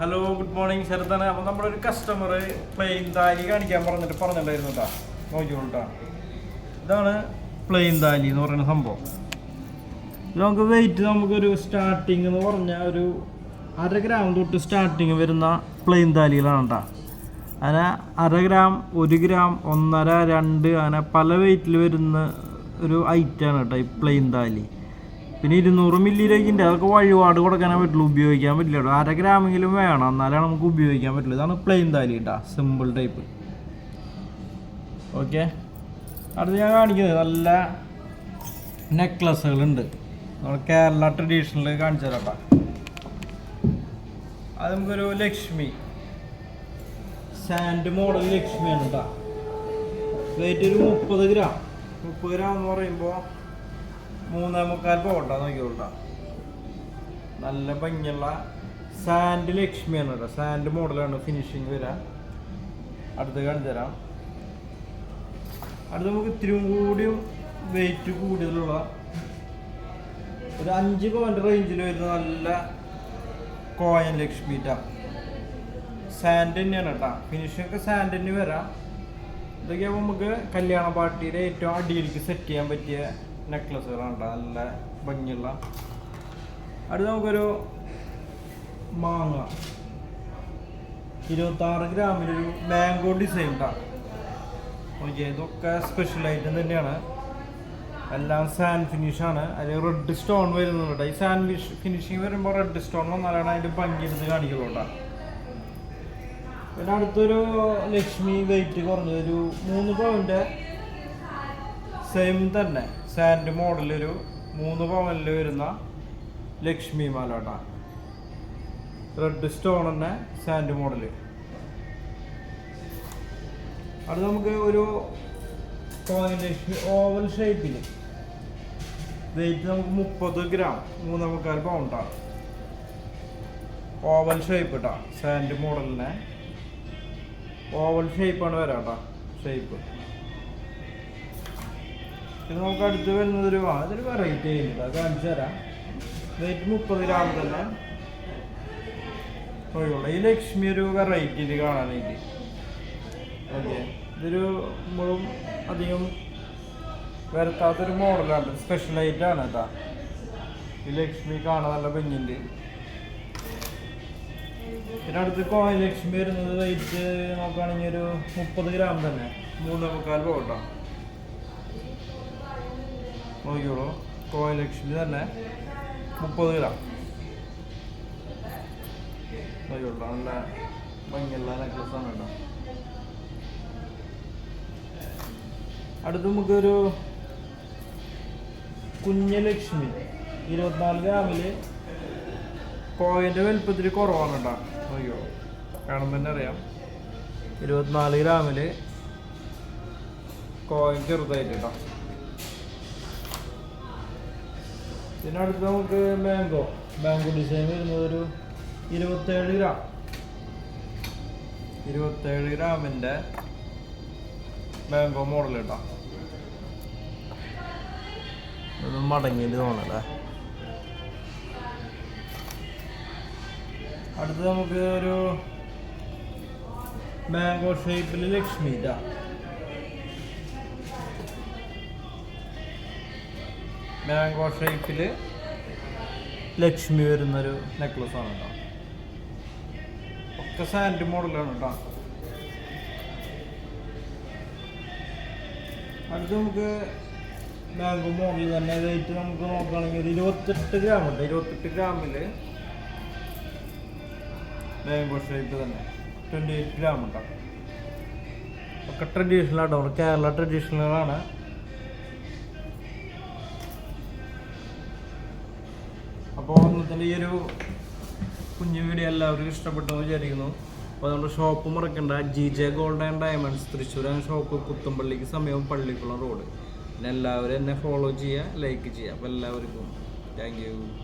Hello good morning ശരത്താണ് അപ്പോൾ നമ്മുടെ ഒരു കസ്റ്റമർ പ്ലെയിൻ താലി കാണിക്കാൻ പറഞ്ഞിട്ട് പറഞ്ഞിട്ടുണ്ടായിരുന്നു കേട്ടോ ഇതാണ് പ്ലെയിൻ താലി എന്ന് പറയുന്ന സംഭവം. നമുക്ക് വെയിറ്റ് നമുക്കൊരു സ്റ്റാർട്ടിങ് എന്ന് പറഞ്ഞാൽ ഒരു അര ഗ്രാം തൊട്ട് സ്റ്റാർട്ടിങ് വരുന്ന പ്ലെയിൻ താലികളാണ് കേട്ടോ അങ്ങനെ അര ഗ്രാം ഒരു ഗ്രാം ഒന്നര രണ്ട് അങ്ങനെ പല വെയിറ്റിൽ വരുന്ന ഒരു ഐറ്റാണ് കേട്ടോ ഈ പ്ലെയിൻ താലി പിന്നെ ഇരുന്നൂറ് മില്ലിയിലേക്ക് ഉണ്ട് അതൊക്കെ വഴിപാട് കൊടുക്കാനേ പറ്റുള്ളൂ ഉപയോഗിക്കാൻ പറ്റില്ല കേട്ടോ. അര ഗ്രാമെങ്കിലും വേണം. എന്നാലേ നമുക്ക് ഉപയോഗിക്കാൻ പറ്റുള്ളൂ. ഇതാണ് പ്ലെയിൻ താലി കേട്ടോ. സിമ്പിൾ ടൈപ്പ് ഓക്കെ അടുത്ത് ഞാൻ കാണിക്കുന്നത് നല്ല നെക്ലസ്സുകളുണ്ട് നമ്മൾ കേരള ട്രഡീഷണൽ കാണിച്ചു തരാം. അത് നമുക്കൊരു ലക്ഷ്മി. സാൻഡ് മോഡൽ ലക്ഷ്മിയാണ് കേട്ടോ. വെയിറ്റ് ഒരു മുപ്പത് ഗ്രാം. മുപ്പത് ഗ്രാം എന്ന് പറയുമ്പോൾ മൂന്നേ മുക്കാൽ പോകണ്ട നോക്കിയോണ്ട നല്ല ഭംഗിയുള്ള സാൻഡ് ലക്ഷ്മിയാണ് കേട്ടോ. സാൻഡ് മോഡലാണ് ഫിനിഷിങ് വരാം അടുത്ത് കാണിച്ചു തരാം. അടുത്ത് നമുക്ക് ഇത്തിരി കൂടിയും വെയിറ്റ് കൂടുതലുള്ള ഒരു അഞ്ച് പോയിന്റ് റേഞ്ചിൽ വരുന്ന നല്ല കോയൻ ലക്ഷ്മി ട്ടാ സാൻഡ് തന്നെയാണ് കേട്ടോ. ഫിനിഷിംഗ് ഒക്കെ സാൻഡ് തന്നെ വരാം. ഇതൊക്കെ നമുക്ക് കല്യാണ പാർട്ടിയുടെ ഏറ്റവും അടിയിലേക്ക് സെറ്റ് ചെയ്യാൻ പറ്റിയ നെക്ലസുകളാണ് നല്ല ഭംഗിയുള്ള. അടുത്ത് നമുക്കൊരു മാങ്ങ. ഇരുപത്താറ് ഗ്രാമിലൊരു മാംഗോ ഡിസൈൻ ട്ടാ. ഓക്കെ ഇതൊക്കെ സ്പെഷ്യൽ ഐറ്റം തന്നെയാണ്. എല്ലാം സാൻഡ് ഫിനിഷാണ് അതിൽ റെഡ് സ്റ്റോൺ വരുന്നുണ്ട് ഈ സാൻഡ് ഫിനിഷിങ് വരുമ്പോൾ റെഡ് സ്റ്റോൺ വന്നാലാണ് അതിന്റെ ഭംഗി എടുത്ത് കാണിക്കുള്ളൂ കേട്ടോ പിന്നെ അടുത്തൊരു ലക്ഷ്മി വെയിറ്റ് കുറഞ്ഞത് ഒരു മൂന്ന് പവന്റെ സെയിം തന്നെ. സാൻഡ് മോഡലൊരു മൂന്ന് പവനിൽ വരുന്ന ലക്ഷ്മി മാല കേട്ടോ. റെഡ് സ്റ്റോൺ തന്നെ സാൻഡ് മോഡൽ അത് നമുക്ക് ഒരു ഓവൽ ഷേപ്പിൽ വെയിറ്റ് നമുക്ക് മുപ്പത് ഗ്രാം മൂന്നേമുക്കാൽ പൗണ്ടാണ് ഓവൽ ഷേപ്പ് കേട്ടോ സാൻഡ് മോഡലിനെ ഓവൽ ഷേപ്പാണ് വരാം കേട്ടോ ഷേപ്പ് പിന്നെ നമുക്ക് അടുത്ത് വരുന്നത് ഒരു അതൊരു വെറൈറ്റി ആയിരുന്നു അത് കാണിച്ചു തരാം. വെയിറ്റ് മുപ്പത് ഗ്രാം തന്നെ. ഒഴിവുള്ള ഈ ലക്ഷ്മി ഒരു വെറൈറ്റി ഇത് കാണാനായിട്ട്. ഓക്കെ ഇതൊരു നമ്മളും അധികം വരത്താത്തൊരു മോഡലാണ് സ്പെഷ്യൽ ആണ് കേട്ടോ. ഈ ലക്ഷ്മി കാണാൻ നല്ല ഭംഗിയുണ്ട്. പിന്നെ അടുത്ത് കോയിൻ ലക്ഷ്മി വരുന്നത് വെയിറ്റ് നോക്കുകയാണെങ്കിൽ ഒരു മുപ്പത് ഗ്രാം തന്നെ. മൂന്നേ മുക്കാൽ പോകട്ടോ. നോക്കിയോളൂ കോയിൻ ലക്ഷ്മി തന്നെ മുപ്പത് ഗ്രാം നോക്കിക്കോളൂ നല്ല ഭംഗിയുള്ള നെക്ലസ് ആണ് കേട്ടോ. അടുത്ത് നമുക്കൊരു കുഞ്ഞലക്ഷ്മി ഇരുപത്തിനാല് ഗ്രാമിൽ കോയിന്റെ വലുപ്പത്തിൽ കുറവാണ് കേട്ടോ നോക്കിയോ കാണുമ്പോൾ തന്നെ അറിയാം. ഇരുപത്തിനാല് ഗ്രാമിൽ കോയിൻ ചെറുതായിട്ട് കേട്ടോ. പിന്നെ അടുത്ത് നമുക്ക് മാംഗോ മാംഗോ ഡിസൈൻ വരുന്നത് ഒരു ഇരുപത്തേഴ് ഗ്രാം ഇരുപത്തേഴ് ഗ്രാമിന്റെ മാംഗോ മോഡൽ കേട്ടോ. ഇത് മടങ്ങിയിട്ട് തോന്നല്ലേ അടുത്ത് നമുക്ക് ഒരു മാംഗോ ഷേപ്പിൽ ലക്ഷ്മി ഇതാ. മാംഗോ ഷേപ്പിൽ ലക്ഷ്മി വരുന്നൊരു നെക്ലസ് ആണ് കേട്ടോ ഒക്കെ സാൻഡ് മോഡലാണ് കേട്ടോ അടുത്ത് നമുക്ക് മാംഗോ മോഡൽ തന്നെ വെയിറ്റ് നമുക്ക് നോക്കുകയാണെങ്കിൽ ഒരു ഇരുപത്തെട്ട് ഗ്രാം ഉണ്ട്. ഇരുപത്തെട്ട് ഗ്രാമിൽ മാംഗോ ഷേപ്പ് തന്നെ ട്വന്റി എയ്റ്റ് ഗ്രാം ഉണ്ടാവും ഒക്കെ ട്രഡീഷണൽ ആട്ടോ. കേരള ട്രഡീഷണലാണ് അപ്പോൾ ഇന്നത്തെ ഈ ഒരു കുഞ്ഞു വീഡിയോ എല്ലാവർക്കും ഇഷ്ടപ്പെട്ടെന്ന് വിചാരിക്കുന്നു. അപ്പോൾ നമ്മുടെ ഷോപ്പ് മറക്കണ്ട. G J gold and diamonds തൃശ്ശൂരാണ് ഷോപ്പ് കുത്തമ്പള്ളിക്ക് സമയവും പള്ളിക്കുള്ള റോഡ് പിന്നെ എല്ലാവരും എന്നെ ഫോളോ ചെയ്യുക ലൈക്ക് ചെയ്യുക. അപ്പോൾ എല്ലാവർക്കും താങ്ക്